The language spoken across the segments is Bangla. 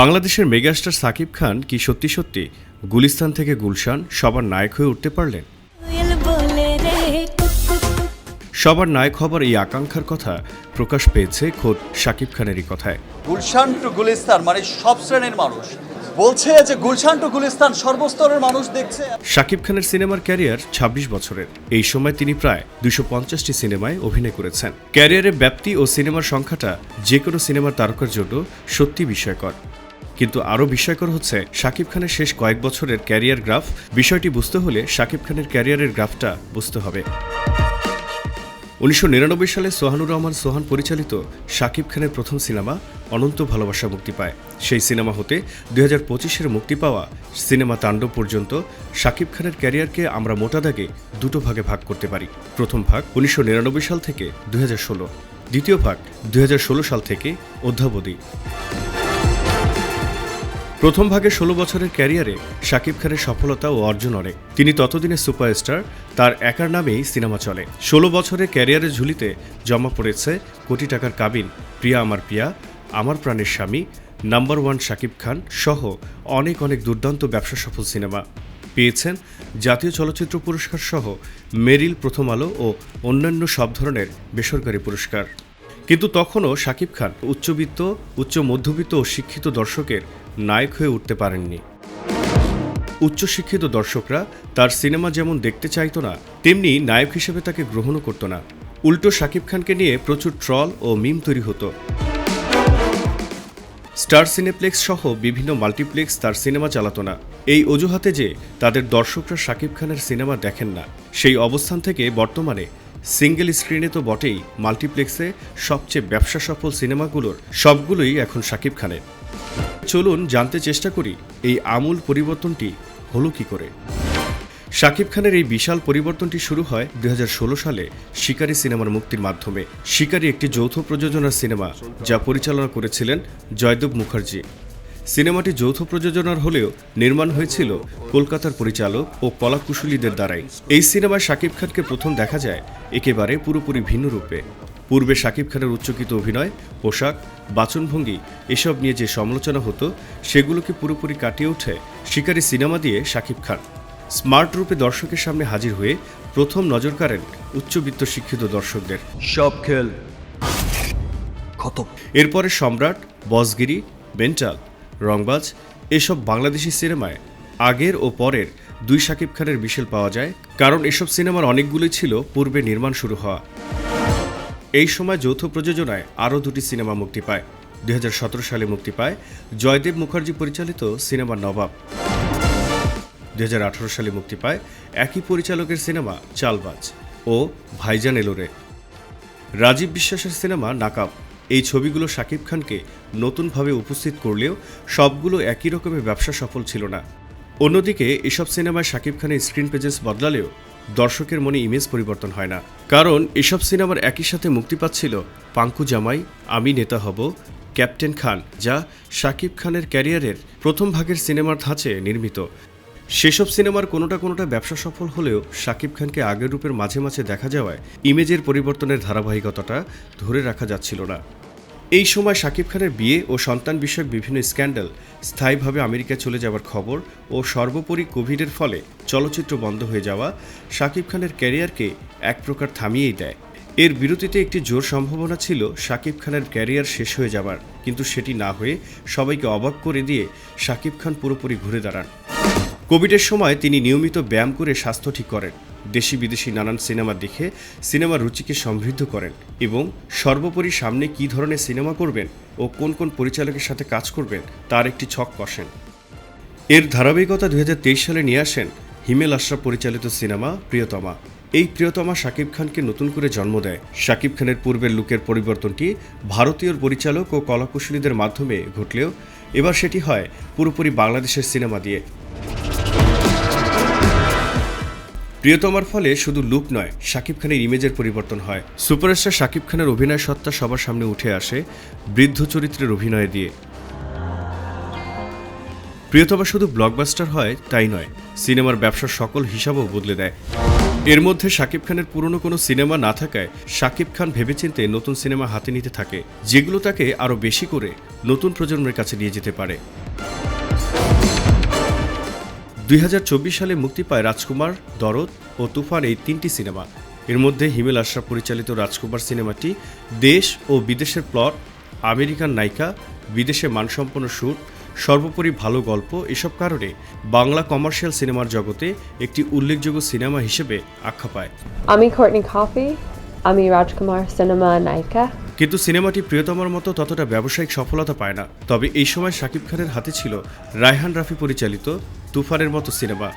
বাংলাদেশের মেগাস্টার সাকিব খান কি সত্যি সত্যি গুলিস্তান থেকে গুলশান সবার নায়ক হয়ে উঠতে পারলেন? সবার নায়ক হবার এই আকাঙ্ক্ষার কথা প্রকাশ পেয়েছে খোদ সাকিব খানেরই কথায়। গুলশান টু গুলিস্তান মানে সব শ্রেণির মানুষ। বলছে যে গুলশান টু গুলিস্তান সর্বস্তরের মানুষ দেখছে। শাকিব খানের সিনেমার ক্যারিয়ার ২৬ বছরের। এই সময় তিনি প্রায় দুশো পঞ্চাশটি সিনেমায় অভিনয় করেছেন। ক্যারিয়ারের ব্যাপ্তি ও সিনেমার সংখ্যাটা যে কোনো সিনেমার তারকার জন্য সত্যি বিস্ময়কর। কিন্তু আরও বিস্ময়কর হচ্ছে, শাকিব খানের শেষ কয়েক বছরের ক্যারিয়ার গ্রাফ। বিষয়টি বুঝতে হলে শাকিব খানের ক্যারিয়ারের গ্রাফটা বুঝতে হবে। উনিশশো নিরানব্বই সালে সোহানুর রহমান সোহান পরিচালিত শাকিব খানের প্রথম সিনেমা, অনন্ত ভালোবাসা মুক্তি পায়। সেই সিনেমা হতে দুই হাজার পঁচিশের মুক্তি পাওয়া সিনেমা তাণ্ডব পর্যন্ত শাকিব খানের ক্যারিয়ারকে আমরা মোটা দাগে দুটো ভাগে ভাগ করতে পারি। প্রথম ভাগ উনিশশো নিরানব্বই সাল থেকে দুই হাজার ষোলো, দ্বিতীয় ভাগ দুই হাজার ষোলো সাল থেকে অধ্যাবধি। প্রথম ভাগে ষোলো বছরের ক্যারিয়ারে শাকিব খানের সফলতা ও অর্জন অনেক। তিনি ততদিনে সুপারস্টার, তার একার নামেই সিনেমা চলে। ষোলো বছরের ক্যারিয়ারের ঝুলিতে জমা পড়েছে কোটি টাকার কাবিন প্রিয়া আমার প্রিয়া, আমার প্রাণের স্বামী, নাম্বার ওয়ান শাকিব খান সহ অনেক অনেক দুর্দান্ত ব্যবসা সফল সিনেমা। পেয়েছেন জাতীয় চলচ্চিত্র পুরস্কার সহ মেরিল প্রথম আলো ও অন্যান্য সব ধরনের বেসরকারি পুরস্কার। কিন্তু তখনও শাকিব খান উচ্চবিত্ত, উচ্চ মধ্যবিত্ত ও শিক্ষিত দর্শকের নায়ক হয়ে উঠতে পারেননি। উচ্চশিক্ষিত দর্শকরা তার সিনেমা যেমন দেখতে চাইতো না, তেমনি নায়ক হিসেবে তাকে গ্রহণও করতো না। উল্টো শাকিব খানকে নিয়ে প্রচুর ট্রল ও মিম তৈরি হতো। স্টার সিনেপ্লেক্স সহ বিভিন্ন মাল্টিপ্লেক্স তার সিনেমা চালাতো না। এই অজুহাতে যে তাদের দর্শকরা শাকিব খানের সিনেমা দেখেন না, সেই অবস্থান থেকে বর্তমানে সিঙ্গেল স্ক্রিনে তো বটেই মাল্টিপ্লেক্সে সবচেয়ে ব্যবসা সফল সিনেমাগুলোর সবগুলোই এখন শাকিব খানের। চলুন জানতে চেষ্টা করি, এই আমূল পরিবর্তনটি হলো কি করে? শাকিব খানের এই বিশাল পরিবর্তনটি শুরু হয় দুই হাজার ষোলো সালে শিকারি সিনেমার মুক্তির মাধ্যমে। শিকারি একটি যৌথ প্রযোজনার সিনেমা যা পরিচালনা করেছিলেন জয়দেব মুখার্জি। সিনেমাটি যৌথ প্রযোজনার হলেও নির্মাণ হয়েছিল কলকাতার পরিচালক ও কলাকুশলীদের দ্বারাই। এই সিনেমায় শাকিব খানকে প্রথম দেখা যায় একেবারে পুরোপুরি ভিন্ন রূপে। পূর্বে শাকিব খানের উচ্চকিত অভিনয় পোশাক বাচনভঙ্গি এসব নিয়ে যে সমালোচনা হতো সেগুলোকে পুরোপুরি কাটিয়ে ওঠে শিকারি সিনেমা দিয়ে শাকিব খান। স্মার্ট রূপে দর্শকের সামনে হাজির হয়ে প্রথম নজর কাড়েন উচ্চবিত্ত শিক্ষিত দর্শকদের। সব খেল খতম। এরপরে সম্রাট বসগিরি বেন্টাল রংবাজ এসব বাংলাদেশি সিনেমায় আগের ও পরের দুই শাকিব খানের বিশেল পাওয়া যায় কারণ এসব সিনেমার অনেকগুলোই ছিল পূর্বে নির্মাণ শুরু হওয়া। এই সময় যৌথ প্রযোজনায় আরও দুটি সিনেমা মুক্তি পায়। দুই হাজার সতেরো সালে মুক্তি পায় জয়দেব মুখার্জি পরিচালিত সিনেমা নবাব। দুই হাজার আঠারো সালে মুক্তি পায় একই পরিচালকের সিনেমা চালবাজ ও ভাইজান এলোরে। রাজীব বিশ্বাসের সিনেমা নাকাব। এই ছবিগুলো শাকিব খানকে নতুনভাবে উপস্থিত করলেও সবগুলো একই রকমের ব্যবসা সফল ছিল না। অন্যদিকে এসব সিনেমায় শাকিব খানের স্ক্রিন পেজেস বদলালেও দর্শকের মনে ইমেজ পরিবর্তন হয় না। কারণ এসব সিনেমার একই সাথে মুক্তি পাচ্ছিল পাঙ্কু জামাই, আমি নেতা হব, ক্যাপ্টেন খান, যা শাকিব খানের ক্যারিয়ারের প্রথম ভাগের সিনেমার ধাঁচে নির্মিত। সেসব সিনেমার কোনোটা কোনোটা ব্যবসা সফল হলেও শাকিব খানকে আগের রূপের মাঝে মাঝে দেখা যাওয়ায় ইমেজের পরিবর্তনের ধারাবাহিকতাটা ধরে রাখা যাচ্ছিল না। এই সময় শাকিব খানের বিয়ে ও সন্তান বিষয়ক বিভিন্ন স্ক্যান্ডাল, স্থায়ীভাবে আমেরিকা চলে যাওয়ার খবর ও সর্বোপরি কোভিডের ফলে চলচ্চিত্র বন্ধ হয়ে যাওয়া শাকিব খানের ক্যারিয়ারকে এক প্রকার থামিয়েই দেয়। এর বিরতিতে একটি জোর সম্ভাবনা ছিল শাকিব খানের ক্যারিয়ার শেষ হয়ে যাবার, কিন্তু সেটি না হয়ে সবাইকে অবাক করে দিয়ে শাকিব খান পুরোপুরি ঘুরে দাঁড়ান। কোভিডের সময় তিনি নিয়মিত ব্যায়াম করে স্বাস্থ্য ঠিক করেন। দেশি বিদেশি নানান সিনেমা দেখে সিনেমার রুচিকে সমৃদ্ধ করেন এবং সর্বোপরি সামনে কী ধরনের সিনেমা করবেন ও কোন কোন পরিচালকের সাথে কাজ করবেন তার একটি ছক কষেন। এর ধারাবাহিকতা দুই হাজার তেইশ সালে নিয়ে আসেন হিমেল আশরাফ পরিচালিত সিনেমা প্রিয়তমা। এই প্রিয়তমা শাকিব খানকে নতুন করে জন্ম দেয়। শাকিব খানের পূর্বের লুকের পরিবর্তনটি ভারতীয় পরিচালক ও কলাকুশলীদের মাধ্যমে ঘটলেও এবার সেটি হয় পুরোপুরি বাংলাদেশের সিনেমা দিয়ে। প্রিয়তমার ফলে শুধু লুক নয়, শাকিব খানের ইমেজের পরিবর্তন হয়। সুপারস্টার শাকিব খানের অভিনয় সত্তা সবার সামনে উঠে আসে বৃদ্ধ চরিত্রের অভিনয় দিয়ে। প্রিয়তমা শুধু ব্লকবাস্টার হয়, তাই নয়, সিনেমার ব্যবসার সকল হিসাবও বদলে দেয়। এর মধ্যে শাকিব খানের পুরনো কোনো সিনেমা না থাকায় শাকিব খান ভেবেচিন্তে নতুন সিনেমা হাতে নিতে থাকে, যেগুলো তাকে আরও বেশি করে নতুন প্রজন্মের কাছে নিয়ে যেতে পারে। দু হাজার চব্বিশ সালে মুক্তি পায় রাজকুমার, দরদ ও তুফান এই তিনটি সিনেমা। এর মধ্যে হিমেল আশরাফ পরিচালিত রাজকুমার সিনেমাটি দেশ ও বিদেশের প্লট আমেরিকান নায়িকা, বিদেশে মানসম্পন্ন শ্যুট সর্বোপরি ভালো গল্প এসব কারণে বাংলা কমার্শিয়াল সিনেমার জগতে একটি উল্লেখযোগ্য সিনেমা হিসেবে আখ্যা পায়। আমি আমি রাজকুমার, সিনেমা নায়িকা। কিন্তু সিনেমাটি প্রিয়তমার মতো ততটা ব্যবসায়িক সফলতা পায় না। তবে এই সময় শাকিব খানের হাতে ছিল রায়হান রাফি পরিচালিত তুফানের মতো সিনেমা,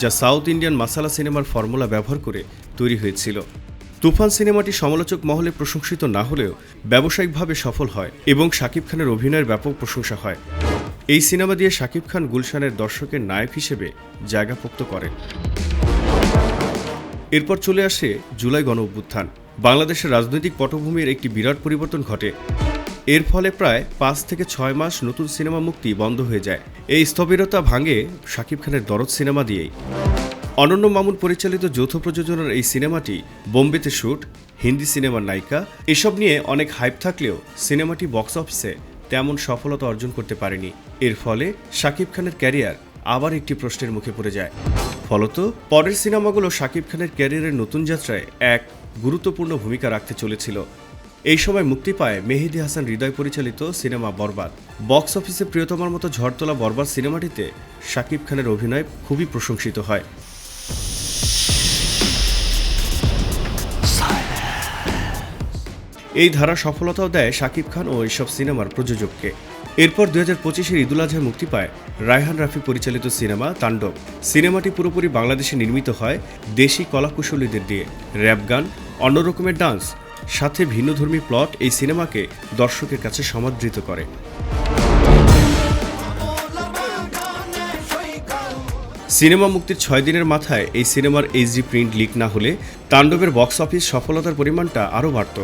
যা সাউথ ইন্ডিয়ান মাসালা সিনেমার ফর্মুলা ব্যবহার করে তৈরি হয়েছিল। তুফান সিনেমাটি সমালোচক মহলে প্রশংসিত না হলেও ব্যবসায়িকভাবে সফল হয় এবং শাকিব খানের অভিনয়ের ব্যাপক প্রশংসা হয়। এই সিনেমা দিয়ে শাকিব খান গুলশানের দর্শকের নায়ক হিসেবে জায়গাপোক্ত করেন। এরপর চলে আসে জুলাই গণ অভ্যুত্থান বাংলাদেশের রাজনৈতিক পটভূমির একটি বিরাট পরিবর্তন ঘটে। এর ফলে প্রায় পাঁচ থেকে ছয় মাস নতুন সিনেমা মুক্তি বন্ধ হয়ে যায়। এই স্থবিরতা ভাঙে শাকিব খানের দরদ সিনেমা দিয়েই। অনন্য মামুন পরিচালিত যৌথ প্রযোজনার এই সিনেমাটি বোম্বেতে শ্যুট হিন্দি সিনেমার নায়িকা, এসব নিয়ে অনেক হাইপ থাকলেও সিনেমাটি বক্স অফিসে তেমন সফলতা অর্জন করতে পারেনি। এর ফলে শাকিব খানের ক্যারিয়ার আবার একটি প্রশ্নের মুখে পড়ে যায়। ফলত পরের সিনেমাগুলো শাকিব খানের ক্যারিয়ারের নতুন যাত্রায় এক গুরুত্বপূর্ণ ভূমিকা রাখতে চলেছিল। এই সময় মুক্তি পায় মেহেদি হাসান হৃদয় পরিচালিত সিনেমা বরবাদ। বক্স অফিসে প্রিয়তমার মতো ঝড়তলা বরবাদ সিনেমাটিতে শাকিব খানের অভিনয় খুবই প্রশংসিত হয়। এই ধারা সফলতাও দেয় শাকিব খান ও এইসব সিনেমার প্রযোজককে। এরপর দু হাজার পঁচিশের ঈদুল আজহায় মুক্তি পায় রায়হান রাফি পরিচালিত সিনেমা তাণ্ডব। সিনেমাটি পুরোপুরি বাংলাদেশে নির্মিত হয় দেশি কলাকুশলীদের দিয়ে। র্যাপ গান, অন্য রকমের ডান্স, সাথে ভিন্নধর্মী প্লট এই সিনেমাকে দর্শকের কাছে সমাদৃত করে। সিনেমা মুক্তির ছয় দিনের মাথায় এই সিনেমার এইচডি প্রিন্ট লিক না হলে তাণ্ডবের বক্স অফিস সফলতার পরিমাণটা আরও বাড়ত।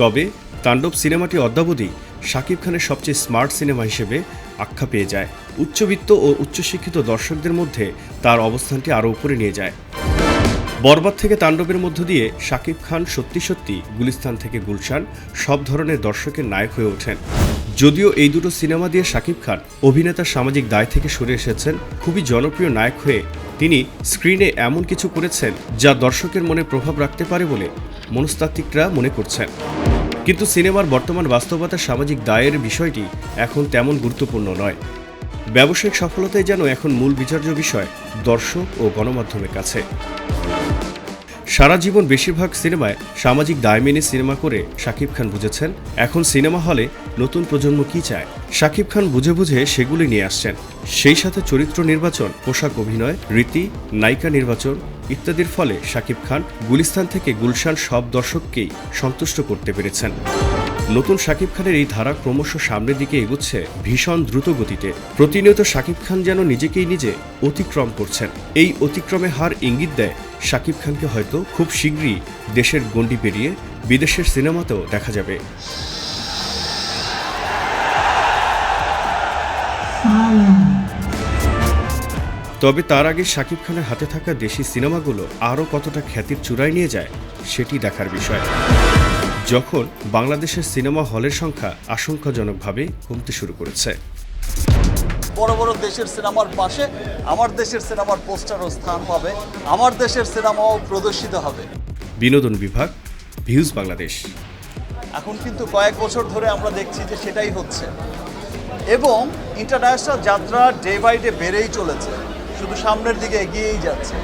তবে তাণ্ডব সিনেমাটি অদ্যাবধি শাকিব খানের সবচেয়ে স্মার্ট সিনেমা হিসেবে আখ্যা পেয়ে যায়। উচ্চবিত্ত ও উচ্চশিক্ষিত দর্শকদের মধ্যে তার অবস্থানটি আরও উপরে নিয়ে যায়। বরবাদ থেকে তাণ্ডবের মধ্য দিয়ে শাকিব খান সত্যি সত্যি গুলিস্তান থেকে গুলশান সব ধরনের দর্শকের নায়ক হয়ে ওঠেন। যদিও এই দুটো সিনেমা দিয়ে শাকিব খান অভিনেতার সামাজিক দায় থেকে সরে এসেছেন, খুবই জনপ্রিয় নায়ক হয়ে তিনি স্ক্রিনে এমন কিছু করেছেন যা দর্শকের মনে প্রভাব রাখতে পারে বলে মনস্তাত্ত্বিকরা মনে করছেন। কিন্তু সিনেমার বর্তমান বাস্তবতা সামাজিক দায়ের বিষয়টি এখন তেমন গুরুত্বপূর্ণ নয়। ব্যবসায়িক সফলতাই যেন এখন মূল বিচার্য বিষয়, দর্শক ও গণমাধ্যমের কাছে। সারা জীবন বেশিরভাগ সিনেমায় সামাজিক দায় মেনে সিনেমা করে শাকিব খান বুঝেছেন। এখন সিনেমা হলে নতুন প্রজন্ম কি চায়? শাকিব খান বুঝে বুঝে সেগুলি নিয়ে আসছেন। সেই সাথে চরিত্র নির্বাচন, পোশাক অভিনয়, রীতি, নায়িকা নির্বাচন ইত্যাদির ফলে শাকিব খান গুলিস্তান থেকে গুলশান সব দর্শককেই সন্তুষ্ট করতে পেরেছেন। নতুন শাকিব খানের এই ধারা ক্রমশ সামনের দিকে এগুচ্ছে ভীষণ দ্রুত গতিতে প্রতিনিয়ত শাকিব খান যেন নিজেকেই নিজে অতিক্রম করছেন। এই অতিক্রমে হার ইঙ্গিত দেয় শাকিব খানকে হয়তো খুব শীঘ্রই দেশের গণ্ডি পেরিয়ে বিদেশের সিনেমাতেও দেখা যাবে। তবে তার আগে শাকিব খানের হাতে থাকা দেশি সিনেমাগুলো আরও কতটা খ্যাতির চূড়ায় নিয়ে যায়, সেটি দেখার বিষয়। যখন বাংলাদেশের সিনেমা হলের সংখ্যা আশঙ্কাজনকভাবে কমতে শুরু করেছে। বড় বড় দেশের সিনেমার পাশে আমার দেশের সিনেমার পোস্টারও স্থান পাবে আমার দেশের সিনেমাও প্রদর্শিত হবে। বিনোদন বিভাগ ভিউজ বাংলাদেশ। এখন কিন্তু কয়েক বছর ধরে আমরা দেখছি যে সেটাই হচ্ছে। এবং ইন্টারন্যাশনাল যাত্রা ডে বাই ডে বেড়েই চলেছে শুধু সামনের দিকে এগিয়েই যাচ্ছে।